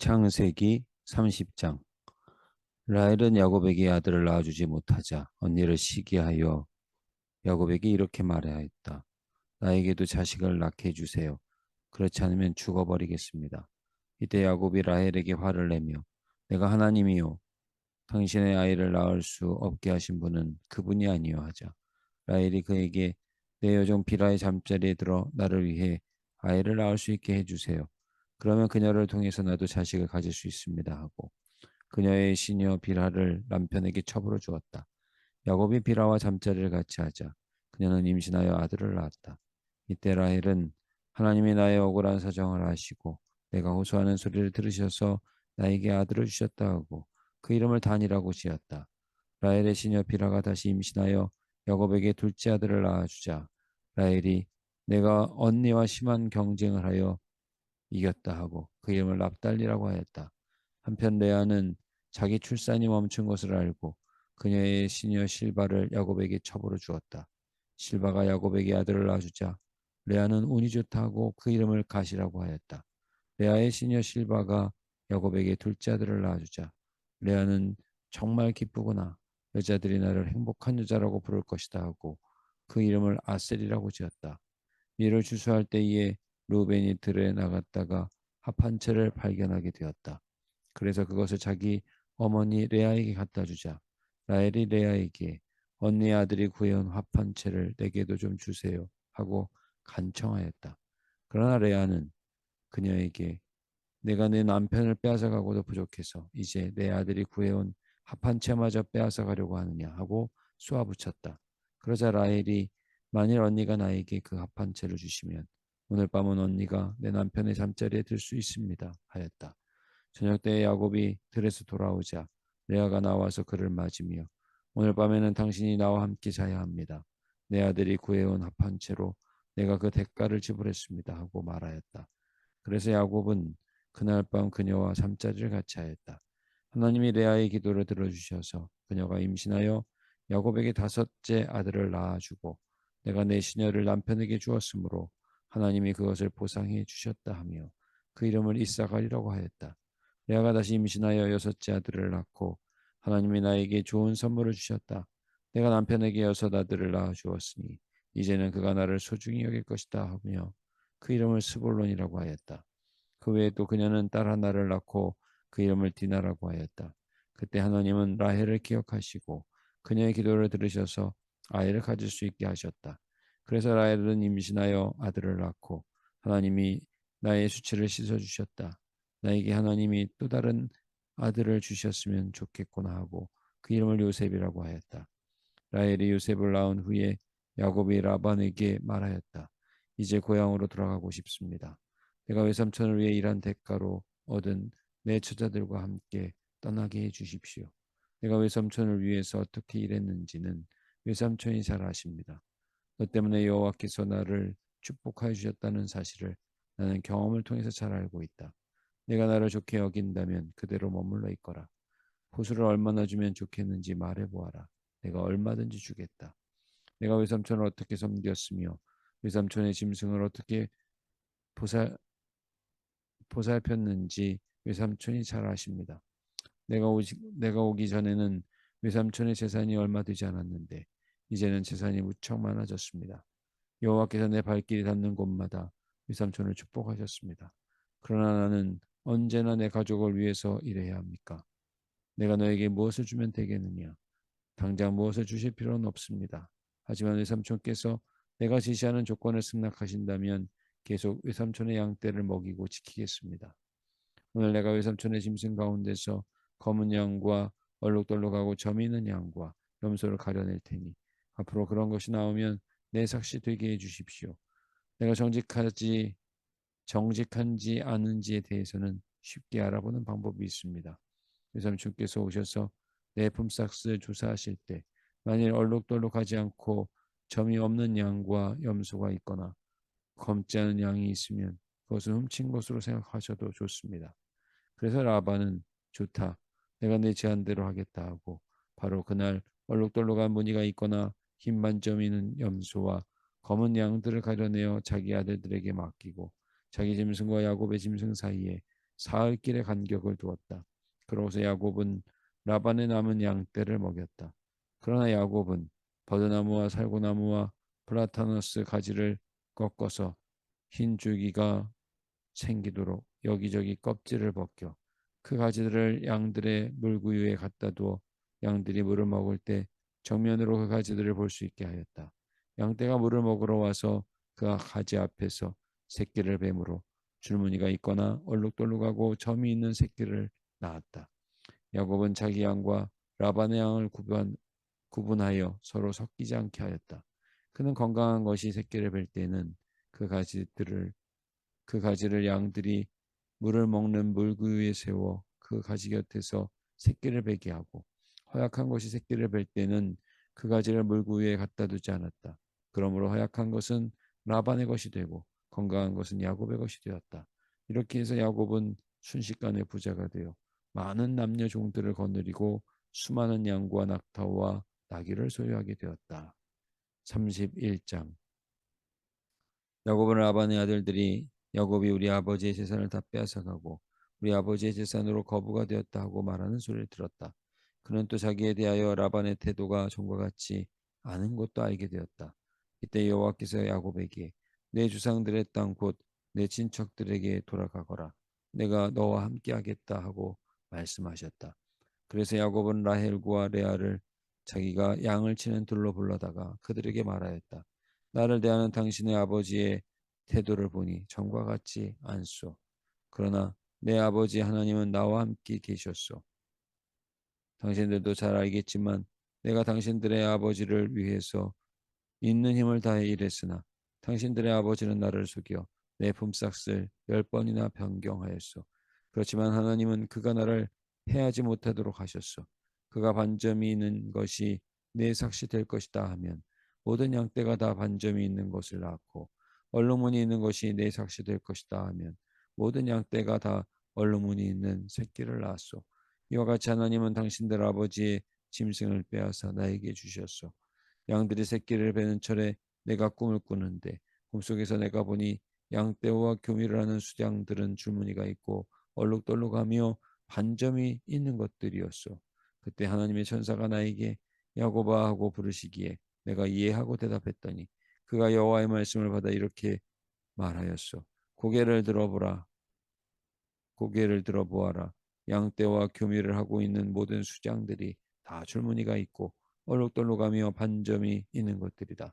창세기 30장 라헬은 야곱에게 아들을 낳아주지 못하자 언니를 시기하여 야곱에게 이렇게 말하였다. 나에게도 자식을 낳게 해주세요. 그렇지 않으면 죽어버리겠습니다. 이때 야곱이 라헬에게 화를 내며 내가 하나님이요 당신의 아이를 낳을 수 없게 하신 분은 그분이 아니요 하자 라헬이 그에게 내 여종 비라의 잠자리에 들어 나를 위해 아이를 낳을 수 있게 해주세요. 그러면 그녀를 통해서 나도 자식을 가질 수 있습니다 하고 그녀의 시녀 비라를 남편에게 첩으로 주었다. 야곱이 비라와 잠자리를 같이 하자 그녀는 임신하여 아들을 낳았다. 이때 라헬은 하나님이 나의 억울한 사정을 아시고 내가 호소하는 소리를 들으셔서 나에게 아들을 주셨다 하고 그 이름을 단이라고 지었다. 라헬의 시녀 비라가 다시 임신하여 야곱에게 둘째 아들을 낳아주자 라헬이 내가 언니와 심한 경쟁을 하여 이겼다 하고 그 이름을 납달리라고 하였다. 한편 레아는 자기 출산이 멈춘 것을 알고 그녀의 시녀 실바를 야곱에게 첩으로 주었다. 실바가 야곱에게 아들을 낳아주자 레아는 운이 좋다고 그 이름을 가시라고 하였다. 레아의 시녀 실바가 야곱에게 둘째 아들을 낳아주자 레아는 정말 기쁘구나 여자들이 나를 행복한 여자라고 부를 것이다 하고 그 이름을 아셀이라고 지었다. 이를 주수할 때에 루벤이 들에 나갔다가 합한 채를 발견하게 되었다. 그래서 그것을 자기 어머니 레아에게 갖다 주자 라헬이 레아에게 언니 아들이 구해온 합한 채를 내게도 좀 주세요 하고 간청하였다. 그러나 레아는 그녀에게 내가 내 남편을 빼앗아가고도 부족해서 이제 내 아들이 구해온 합한 채마저 빼앗아가려고 하느냐 하고 쏘아붙였다. 그러자 라헬이 만일 언니가 나에게 그 합한 채를 주시면 오늘 밤은 언니가 내 남편의 잠자리에 들 수 있습니다. 하였다. 저녁 때에 야곱이 들에서 돌아오자 레아가 나와서 그를 맞으며 오늘 밤에는 당신이 나와 함께 자야 합니다. 내 아들이 구해온 합한 채로 내가 그 대가를 지불했습니다. 하고 말하였다. 그래서 야곱은 그날 밤 그녀와 잠자리를 같이 하였다. 하나님이 레아의 기도를 들어주셔서 그녀가 임신하여 야곱에게 다섯째 아들을 낳아주고 내가 내 시녀를 남편에게 주었으므로 하나님이 그것을 보상해 주셨다 하며 그 이름을 이사갈이라고 하였다. 레아가 다시 임신하여 여섯째 아들을 낳고 하나님이 나에게 좋은 선물을 주셨다. 내가 남편에게 여섯 아들을 낳아 주었으니 이제는 그가 나를 소중히 여길 것이다 하며 그 이름을 스볼론이라고 하였다. 그 외에 또 그녀는 딸 하나를 낳고 그 이름을 디나라고 하였다. 그때 하나님은 라헬을 기억하시고 그녀의 기도를 들으셔서 아이를 가질 수 있게 하셨다. 그래서 라헬은 임신하여 아들을 낳고 하나님이 나의 수치를 씻어 주셨다. 나에게 하나님이 또 다른 아들을 주셨으면 좋겠구나 하고 그 이름을 요셉이라고 하였다. 라헬이 요셉을 낳은 후에 야곱이 라반에게 말하였다. 이제 고향으로 돌아가고 싶습니다. 내가 외삼촌을 위해 일한 대가로 얻은 내 처자들과 함께 떠나게 해 주십시오. 내가 외삼촌을 위해서 어떻게 일했는지는 외삼촌이 잘 아십니다. 너 때문에 여호와께서 나를 축복하여 주셨다는 사실을 나는 경험을 통해서 잘 알고 있다. 내가 나를 좋게 여긴다면 그대로 머물러 있거라. 호수를 얼마나 주면 좋겠는지 말해 보아라. 내가 얼마든지 주겠다. 내가 외삼촌을 어떻게 섬겼으며 외삼촌의 짐승을 어떻게 보살 보살폈는지 외삼촌이 잘 아십니다. 내가 오지, 내가 오기 전에는 외삼촌의 재산이 얼마 되지 않았는데 이제는 재산이 무척 많아졌습니다. 여호와께서 내 발길이 닿는 곳마다 위삼촌을 축복하셨습니다. 그러나 나는 언제나 내 가족을 위해서 일해야 합니까? 내가 너에게 무엇을 주면 되겠느냐? 당장 무엇을 주실 필요는 없습니다. 하지만 외삼촌께서 내가 지시하는 조건을 승낙하신다면 계속 외삼촌의 양떼를 먹이고 지키겠습니다. 오늘 내가 외삼촌의 짐승 가운데서 검은 양과 얼룩덜룩하고 점이 있는 양과 염소를 가려낼 테니 앞으로 그런 것이 나오면 내 삭시 되게 해 주십시오. 내가 정직하지 정직한지 아는지에 대해서는 쉽게 알아보는 방법이 있습니다. 유삼촌께서 오셔서 내 품삯을 조사하실 때 만일 얼룩덜룩하지 않고 점이 없는 양과 염소가 있거나 검지 않은 양이 있으면 그것은 훔친 것으로 생각하셔도 좋습니다. 그래서 라반은 좋다. 내가 내 제안대로 하겠다 하고 바로 그날 얼룩덜룩한 무늬가 있거나 흰 반점 있는 염소와 검은 양들을 가려내어 자기 아들들에게 맡기고 자기 짐승과 야곱의 짐승 사이에 사흘 길의 간격을 두었다. 그러고서 야곱은 라반의 남은 양떼를 먹였다. 그러나 야곱은 버드나무와 살구나무와 플라타너스 가지를 꺾어서 흰 줄기가 생기도록 여기저기 껍질을 벗겨 그 가지들을 양들의 물구유에 갖다 두어 양들이 물을 먹을 때 정면으로 그 가지들을 볼 수 있게 하였다. 양떼가 물을 먹으러 와서 그 가지 앞에서 새끼를 뱀으로 줄무늬가 있거나 얼룩덜룩하고 점이 있는 새끼를 낳았다. 야곱은 자기 양과 라반의 양을 구분, 구분하여 서로 섞이지 않게 하였다. 그는 건강한 것이 새끼를 뵐 때는 그 가지들을 그 가지를 양들이 물을 먹는 물구 위에 세워 그 가지 곁에서 새끼를 베게 하고 허약한 것이 새끼를 뵐 때는 그 가지를 물구 위에 갖다 두지 않았다. 그러므로 허약한 것은 라반의 것이 되고 건강한 것은 야곱의 것이 되었다. 이렇게 해서 야곱은 순식간에 부자가 되어 많은 남녀 종들을 거느리고 수많은 양과 낙타와 나귀를 소유하게 되었다. 31장 야곱은 라반의 아들들이 야곱이 우리 아버지의 재산을 다 빼앗아가고 우리 아버지의 재산으로 거부가 되었다 하고 말하는 소리를 들었다. 그는 또 자기에 대하여 라반의 태도가 전과 같지 않은 것도 알게 되었다. 이때 여호와께서 야곱에게 내 주상들의 땅 곧 내 친척들에게 돌아가거라. 내가 너와 함께 하겠다 하고 말씀하셨다. 그래서 야곱은 라헬과 레아를 자기가 양을 치는 둘로 불러다가 그들에게 말하였다. 나를 대하는 당신의 아버지의 태도를 보니 전과 같지 않소. 그러나 내 아버지 하나님은 나와 함께 계셨소. 당신들도 잘 알겠지만 내가 당신들의 아버지를 위해서 있는 힘을 다해 일했으나 당신들의 아버지는 나를 속여 내 품삯을 열 번이나 변경하였소. 그렇지만 하나님은 그가 나를 해하지 못하도록 하셨소. 그가 반점이 있는 것이 내 삭시 될 것이다 하면 모든 양떼가 다 반점이 있는 것을 낳고 얼룩무늬 있는 것이 내 삭시 될 것이다 하면 모든 양떼가 다 얼룩무늬 있는 새끼를 낳았소. 이와 같이 하나님은 당신들 아버지의 짐승을 빼앗아 나에게 주셨소. 양들이 새끼를 베는 철에 내가 꿈을 꾸는데 꿈속에서 내가 보니 양떼와 교미를 하는 수장들은 줄무늬가 있고 얼룩덜룩하며 반점이 있는 것들이었소. 그때 하나님의 천사가 나에게 야고바 하고 부르시기에 내가 이해하고 대답했더니 그가 여호와의 말씀을 받아 이렇게 말하였소. 고개를 들어보라. 고개를 들어보아라. 양떼와 교미를 하고 있는 모든 수장들이 다 줄무늬가 있고 얼룩덜룩하며 반점이 있는 것들이다.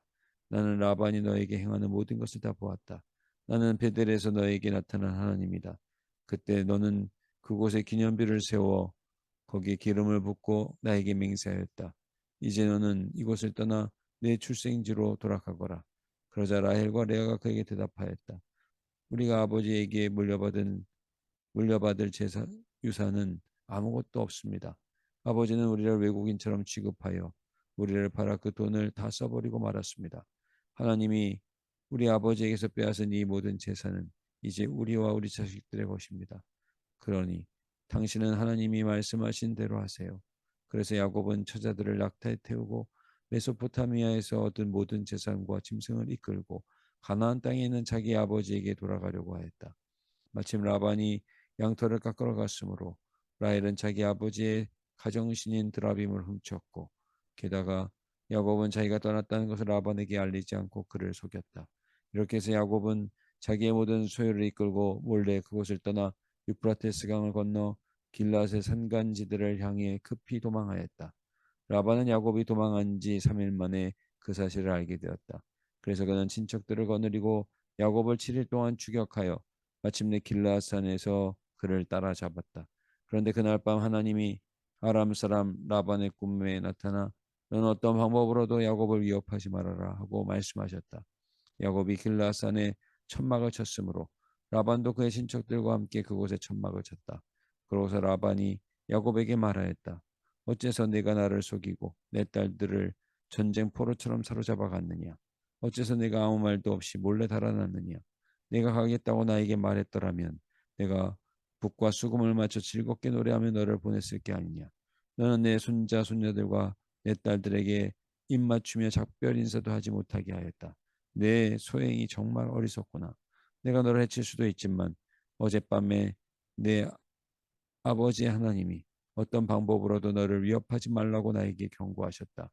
나는 라반이 너에게 행하는 모든 것을 다 보았다. 나는 베델에서 너에게 나타난 하나님이다. 그때 너는 그곳에 기념비를 세워 거기에 기름을 붓고 나에게 맹세하였다. 이제 너는 이곳을 떠나 내 출생지로 돌아가거라. 그러자 라헬과 레아가 그에게 대답하였다. 우리가 아버지에게 물려받은 물려받을 재산 유산은 아무것도 없습니다. 아버지는 우리를 외국인처럼 취급하여 우리를 팔아 그 돈을 다 써버리고 말았습니다. 하나님이 우리 아버지에게서 빼앗은 이 모든 재산은 이제 우리와 우리 자식들의 것입니다. 그러니 당신은 하나님이 말씀하신 대로 하세요. 그래서 야곱은 처자들을 낙타에 태우고 메소포타미아에서 얻은 모든 재산과 짐승을 이끌고 가나안 땅에 있는 자기 아버지에게 돌아가려고 하였다. 마침 라반이 양털을 깎으러 갔으므로 라헬은 자기 아버지의 가정신인 드라빔을 훔쳤고 게다가 야곱은 자기가 떠났다는 것을 라반에게 알리지 않고 그를 속였다. 이렇게 해서 야곱은 자기의 모든 소유를 이끌고 몰래 그곳을 떠나 유프라테스 강을 건너 길라의 산간지들을 향해 급히 도망하였다. 라반은 야곱이 도망한 지 3일 만에 그 사실을 알게 되었다. 그래서 그는 친척들을 거느리고 야곱을 7일 동안 추격하여 마침내 길라산에서 그를 따라잡았다. 그런데 그날 밤 하나님이 아람 사람 라반의 꿈에 나타나 너는 어떤 방법으로도 야곱을 위협하지 말아라 하고 말씀하셨다. 야곱이 길라산에 천막을 쳤으므로 라반도 그의 친척들과 함께 그곳에 천막을 쳤다. 그러고서 라반이 야곱에게 말하였다. 어째서 네가 나를 속이고 내 딸들을 전쟁 포로처럼 사로잡아 갔느냐? 어째서 네가 아무 말도 없이 몰래 달아났느냐? 내가 가겠다고 나에게 말했더라면 내가 북과 수금을 맞춰 즐겁게 노래하며 너를 보냈을 게 아니냐. 너는 내 손자 손녀들과 내 딸들에게 입 맞추며 작별 인사도 하지 못하게 하였다. 내 소행이 정말 어리석구나. 내가 너를 해칠 수도 있지만 어젯밤에 내 아버지 하나님이 어떤 방법으로도 너를 위협하지 말라고 나에게 경고하셨다.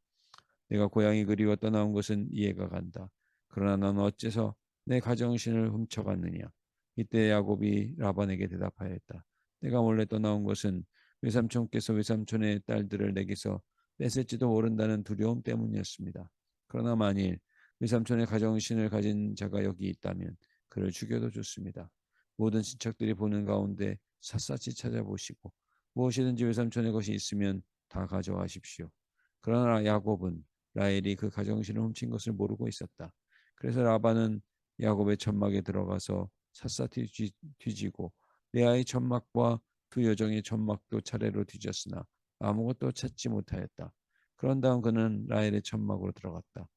내가 고향이 그리워 떠나온 것은 이해가 간다. 그러나 너는 어째서 내 가정신을 훔쳐갔느냐? 이때 야곱이 라반에게 대답하였다. 내가 몰래 떠나온 것은 외삼촌께서 외삼촌의 딸들을 내게서 뺏을지도 모른다는 두려움 때문이었습니다. 그러나 만일 외삼촌의 가정신을 가진 자가 여기 있다면 그를 죽여도 좋습니다. 모든 친척들이 보는 가운데 샅샅이 찾아보시고 무엇이든지 외삼촌의 것이 있으면 다 가져가십시오. 그러나 야곱은 라헬이 그 가정신을 훔친 것을 모르고 있었다. 그래서 라반은 야곱의 천막에 들어가서 샅샅이 뒤지고 레아의 천막과 두 여종의 천막도 차례로 뒤졌으나 아무것도 찾지 못하였다. 그런 다음 그는 라헬의 천막으로 들어갔다.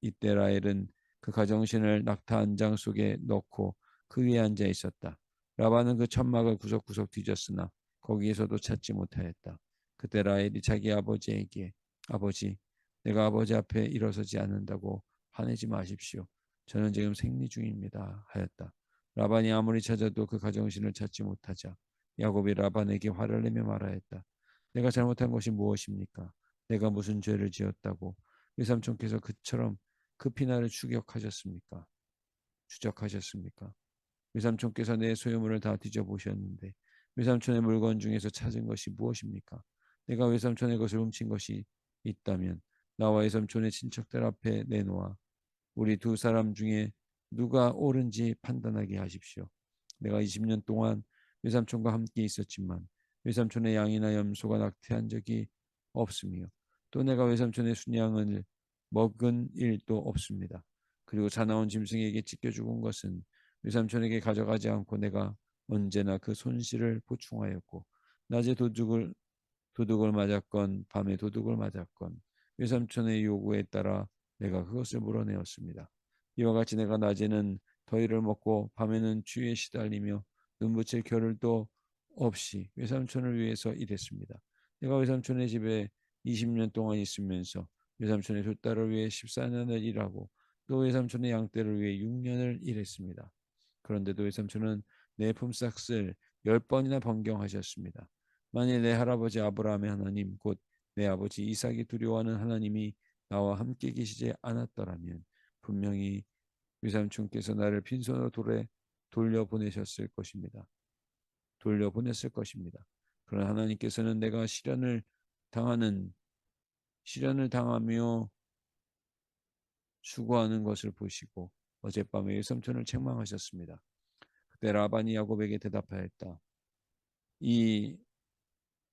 이때 라헬은 그 가정신을 낙타 한 장 속에 넣고 그 위에 앉아 있었다. 라반은 그 천막을 구석구석 뒤졌으나 거기에서도 찾지 못하였다. 그때 라헬이 자기 아버지에게 아버지 내가 아버지 앞에 일어서지 않는다고 화내지 마십시오. 저는 지금 생리 중입니다. 하였다. 라반이 아무리 찾아도 그 가정신을 찾지 못하자 야곱이 라반에게 화를 내며 말하였다. 내가 잘못한 것이 무엇입니까? 내가 무슨 죄를 지었다고 외삼촌께서 그처럼 급히 나를 추격하셨습니까? 추적하셨습니까? 외삼촌께서 내 소유물을 다 뒤져보셨는데 외삼촌의 물건 중에서 찾은 것이 무엇입니까? 내가 외삼촌의 것을 훔친 것이 있다면 나와 외삼촌의 친척들 앞에 내놓아 우리 두 사람 중에 누가 옳은지 판단하게 하십시오. 내가 20년 동안 외삼촌과 함께 있었지만 외삼촌의 양이나 염소가 낙태한 적이 없으며 또 내가 외삼촌의 순양을 먹은 일도 없습니다. 그리고 사나운 짐승에게 찢겨 죽은 것은 외삼촌에게 가져가지 않고 내가 언제나 그 손실을 보충하였고 낮에 도둑을 도둑을 맞았건 밤에 도둑을 맞았건 외삼촌의 요구에 따라 내가 그것을 물어내었습니다. 이와 같이 내가 낮에는 더위를 먹고 밤에는 추위에 시달리며 눈붙일 겨를도 없이 외삼촌을 위해서 일했습니다. 내가 외삼촌의 집에 20년 동안 있으면서 외삼촌의 두 딸을 위해 14년을 일하고 또 외삼촌의 양떼를 위해 6년을 일했습니다. 그런데도 외삼촌은 내 품삯을 10번이나 변경하셨습니다. 만일 내 할아버지 아브라함의 하나님 곧 내 아버지 이삭이 두려워하는 하나님이 나와 함께 계시지 않았더라면 분명히 외삼촌께서 나를 빈손으로 돌에 돌려보내셨을 것입니다. 돌려보냈을 것입니다. 그러나 하나님께서는 내가 시련을 당하는 시련을 당하며 수고하는 것을 보시고 어젯밤에 외삼촌을 책망하셨습니다. 그때 라반이 야곱에게 대답하였다. 이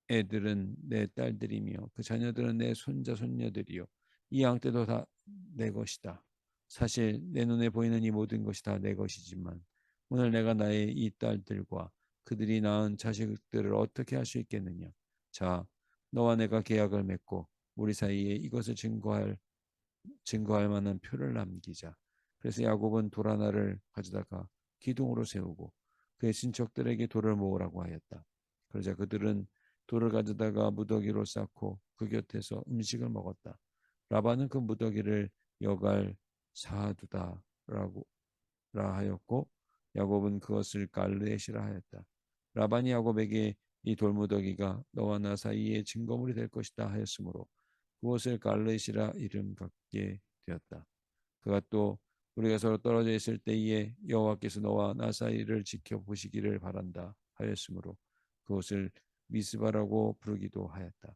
애들은 내 딸들이며 그 자녀들은 내 손자 손녀들이요 이 양떼도 다 내 것이다. 사실 내 눈에 보이는 이 모든 것이 다 내 것이지만 오늘 내가 나의 이 딸들과 그들이 낳은 자식들을 어떻게 할 수 있겠느냐? 자, 너와 내가 계약을 맺고 우리 사이에 이것을 증거할 증거할 만한 표를 남기자. 그래서 야곱은 돌 하나를 가져다가 기둥으로 세우고 그의 친척들에게 돌을 모으라고 하였다. 그러자 그들은 돌을 가져다가 무더기로 쌓고 그 곁에서 음식을 먹었다. 라반은 그 무더기를 여갈 사두다라고 라 하였고 야곱은 그것을 갈르엣이라 하였다. 라반이 야곱에게 이 돌무더기가 너와 나 사이에 증거물이 될 것이다 하였으므로 그것을 갈르엣이라 이름 갖게 되었다. 그가 또 우리가 서로 떨어져 있을 때에 여호와께서 너와 나 사이를 지켜보시기를 바란다 하였으므로 그것을 미스바라고 부르기도 하였다.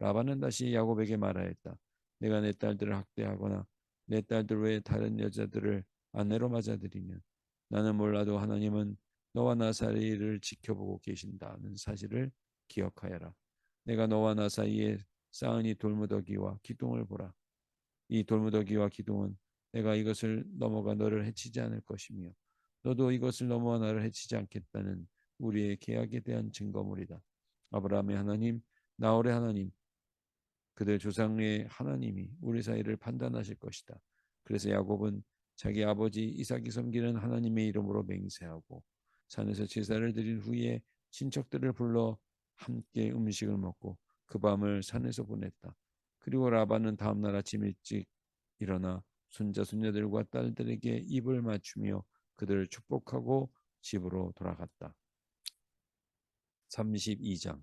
라반은 다시 야곱에게 말하였다. 내가 내 딸들을 학대하거나 내 딸들 외에 다른 여자들을 아내로 맞아들이면 나는 몰라도 하나님은 너와 나 사이를 지켜보고 계신다는 사실을 기억하여라. 내가 너와 나 사이에 쌓은 이 돌무더기와 기둥을 보라. 이 돌무더기와 기둥은 내가 이것을 넘어가 너를 해치지 않을 것이며 너도 이것을 넘어가 나를 해치지 않겠다는 우리의 계약에 대한 증거물이다. 아브라함의 하나님, 나홀의 하나님, 그들 조상의 하나님이 우리 사이를 판단하실 것이다. 그래서 야곱은 자기 아버지 이삭이 섬기는 하나님의 이름으로 맹세하고 산에서 제사를 드린 후에 친척들을 불러 함께 음식을 먹고 그 밤을 산에서 보냈다. 그리고 라반은 다음날 아침 일찍 일어나 손자 손녀들과 딸들에게 입을 맞추며 그들을 축복하고 집으로 돌아갔다. 32장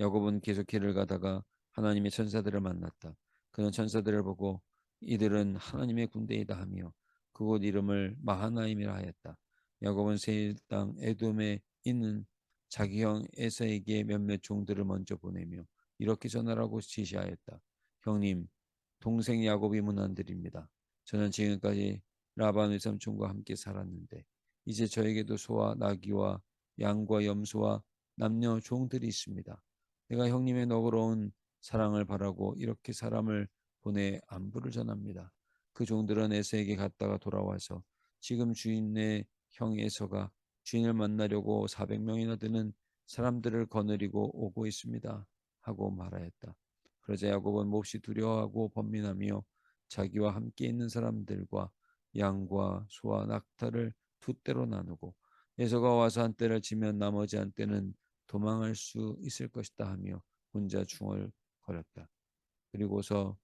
야곱은 계속 길을 가다가 하나님의 천사들을 만났다. 그는 천사들을 보고 이들은 하나님의 군대이다 하며 그곳 이름을 마하나임이라 하였다. 야곱은 세일 땅 에돔에 있는 자기 형 에서에게 몇몇 종들을 먼저 보내며 이렇게 전하라고 지시하였다. 형님, 동생 야곱이 문안드립니다. 저는 지금까지 라반 의 삼촌과 함께 살았는데 이제 저에게도 소와 나귀와 양과 염소와 남녀 종들이 있습니다. 내가 형님의 너그러운 사랑을 바라고 이렇게 사람을 보내 안부를 전합니다. 그 종들은 에서에게 갔다가 돌아와서 지금 주인의 형 에서가 주인을 만나려고 400명이나 되는 사람들을 거느리고 오고 있습니다. 하고 말하였다. 그러자 야곱은 몹시 두려워하고 번민하며 자기와 함께 있는 사람들과 양과 소와 낙타를 두 때로 나누고 에서가 와서 한 때를 치면 나머지 한 때는 도망할 수 있을 것이다 하며 혼자 중얼 거렸다. 그리고서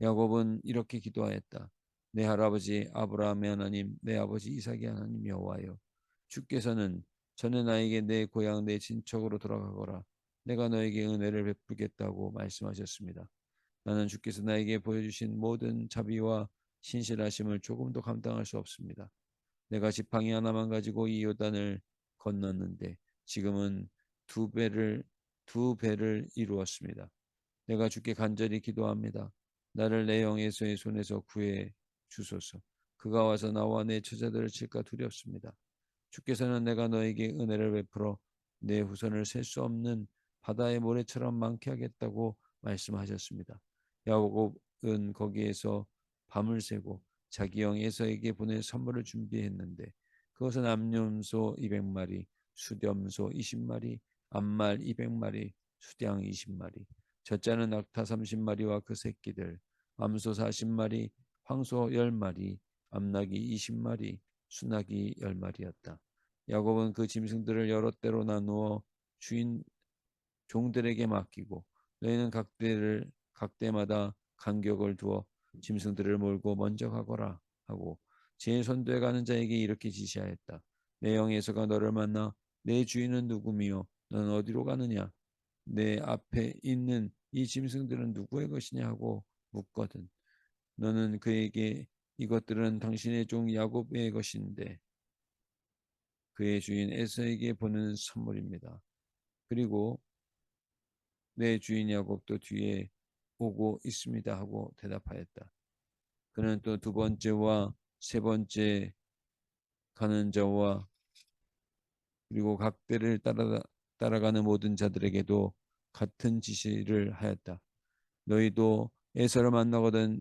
야곱은 이렇게 기도하였다. 내 할아버지 아브라함의 하나님, 내 아버지 이삭의 하나님 여호와여, 주께서는 전에 나에게 내 고향 내 친척으로 돌아가거라. 내가 너에게 은혜를 베풀겠다고 말씀하셨습니다. 나는 주께서 나에게 보여주신 모든 자비와 신실하심을 조금도 감당할 수 없습니다. 내가 지팡이 하나만 가지고 이 요단을 건넜는데 지금은 두 배를 두 배를 이루었습니다. 내가 주께 간절히 기도합니다. 나를 내 영에서의 손에서 구해 주소서. 그가 와서 나와 내 처자들을 칠까 두렵습니다. 주께서는 내가 너에게 은혜를 베풀어 내 후손을 셀 수 없는 바다의 모래처럼 많게 하겠다고 말씀하셨습니다. 야곱은 거기에서 밤을 새고 자기 영 에서에게 보낼 선물을 준비했는데 그것은 암염소 200마리, 수염소 20마리, 암말 200마리, 수량 20마리, 젖자는 낙타 30마리와 그 새끼들, 암소 40마리, 황소 10마리, 암낙이 20마리, 수낙이 10마리였다. 야곱은 그 짐승들을 여러 때로 나누어 주인 종들에게 맡기고 너희는 각 대를 각 대마다 간격을 두어 짐승들을 몰고 먼저 가거라 하고 제 선도에 가는 자에게 이렇게 지시하였다. 내 영에서가 너를 만나 내 주인은 누구며 너는 어디로 가느냐? 내 앞에 있는 이 짐승들은 누구의 것이냐 하고 묻거든. 너는 그에게 이것들은 당신의 종 야곱의 것인데 그의 주인 에서에게 보는 선물입니다. 그리고 내 주인 야곱도 뒤에 오고 있습니다 하고 대답하였다. 그는 또 두 번째와 세 번째 가는 자와 그리고 각대를 따라 따라가는 모든 자들에게도 같은 지시를 하였다. 너희도 에서를 만나거든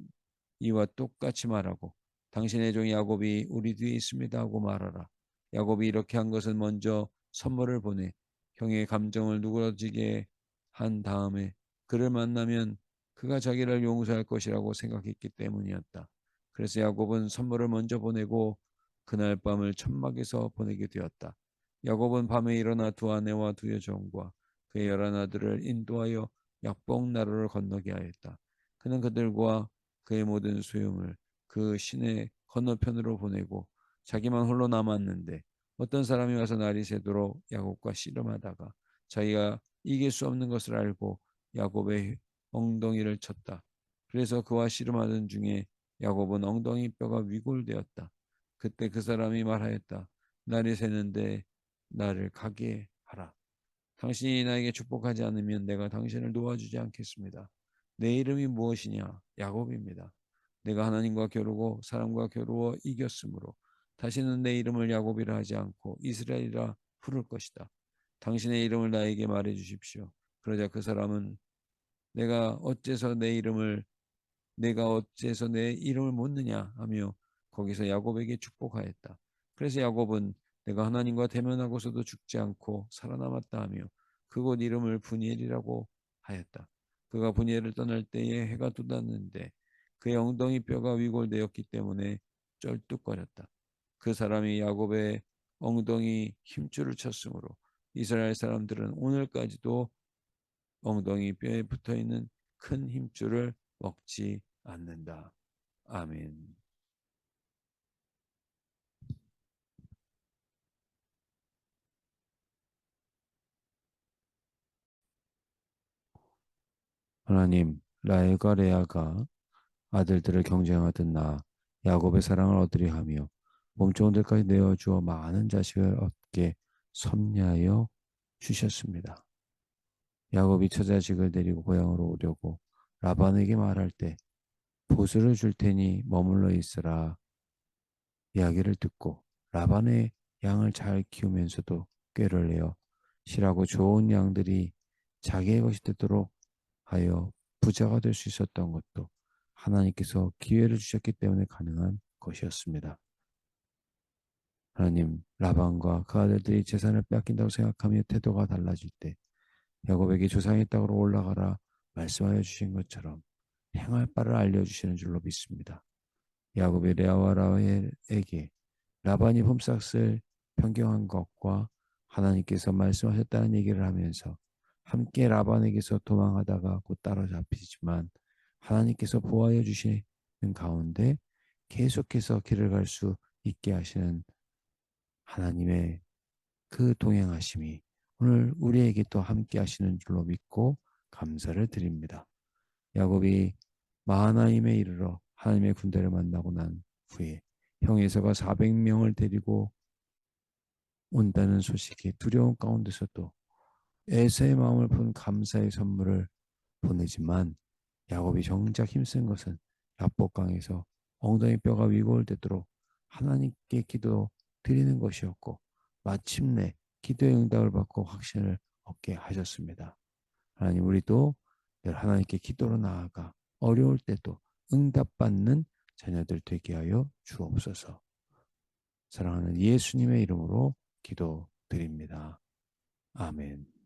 이와 똑같이 말하고 당신의 종 야곱이 우리 뒤에 있습니다 하고 말하라. 야곱이 이렇게 한 것은 먼저 선물을 보내 형의 감정을 누그러지게 한 다음에 그를 만나면 그가 자기를 용서할 것이라고 생각했기 때문이었다. 그래서 야곱은 선물을 먼저 보내고 그날 밤을 천막에서 보내게 되었다. 야곱은 밤에 일어나 두 아내와 두 여종과 그의 열한 아들을 인도하여 약봉 나루를 건너게 하였다. 그는 그들과 그의 모든 소용을 그 시내 건너편으로 보내고 자기만 홀로 남았는데 어떤 사람이 와서 날이 새도록 야곱과 씨름하다가 자기가 이길 수 없는 것을 알고 야곱의 엉덩이를 쳤다. 그래서 그와 씨름하던 중에 야곱은 엉덩이 뼈가 위골되었다. 그때 그 사람이 말하였다. 날이 새는데 나를 가게 하라. 당신이 나에게 축복하지 않으면 내가 당신을 도와주지 않겠습니다. 내 이름이 무엇이냐? 야곱입니다. 내가 하나님과 겨루고 사람과 겨루어 이겼으므로 다시는 내 이름을 야곱이라 하지 않고 이스라엘이라 부를 것이다. 당신의 이름을 나에게 말해 주십시오. 그러자 그 사람은 내가 어째서 내 이름을 내가 어째서 내 이름을 묻느냐 하며 거기서 야곱에게 축복하였다. 그래서 야곱은 내가 하나님과 대면하고서도 죽지 않고 살아남았다 하며 그곳 이름을 분이엘이라고 하였다. 그가 분이엘을 떠날 때에 해가 돋았는데 그의 엉덩이 뼈가 위골되었기 때문에 쩔뚝거렸다. 그 사람이 야곱의 엉덩이 힘줄을 쳤으므로 이스라엘 사람들은 오늘까지도 엉덩이 뼈에 붙어 있는 큰 힘줄을 먹지 않는다. 아멘. 하나님 라엘과 레아가 아들들을 경쟁하던 나 야곱의 사랑을 얻으려 하며 몸종들까지 내어주어 많은 자식을 얻게 섭리하여 주셨습니다. 야곱이 처자식을 데리고 고향으로 오려고 라반에게 말할 때 보수를 줄 테니 머물러 있으라 이야기를 듣고 라반의 양을 잘 키우면서도 꾀를 내어 실하고 좋은 양들이 자기의 것이 되도록 하여 부자가 될 수 있었던 것도 하나님께서 기회를 주셨기 때문에 가능한 것이었습니다. 하나님 라반과 그 아들들이 재산을 뺏긴다고 생각하며 태도가 달라질 때 야곱에게 조상의 땅으로 올라가라 말씀하여 주신 것처럼 행할 바를 알려주시는 줄로 믿습니다. 야곱의 레아와 라헬에게 라반이 폼삭스를 변경한 것과 하나님께서 말씀하셨다는 얘기를 하면서 함께 라반에게서 도망하다가 곧 따라잡히지만 하나님께서 보호하여 주시는 가운데 계속해서 길을 갈 수 있게 하시는 하나님의 그 동행하심이 오늘 우리에게 또 함께 하시는 줄로 믿고 감사를 드립니다. 야곱이 마하나임에 이르러 하나님의 군대를 만나고 난 후에 형 에서가 400명을 데리고 온다는 소식이 두려운 가운데서도 에서의 마음을 푼 감사의 선물을 보내지만 야곱이 정작 힘쓴 것은 야복강에서 엉덩이 뼈가 위골되도록 하나님께 기도 드리는 것이었고 마침내 기도의 응답을 받고 확신을 얻게 하셨습니다. 하나님 우리도 늘 하나님께 기도로 나아가 어려울 때도 응답받는 자녀들 되게 하여 주옵소서. 사랑하는 예수님의 이름으로 기도드립니다. 아멘.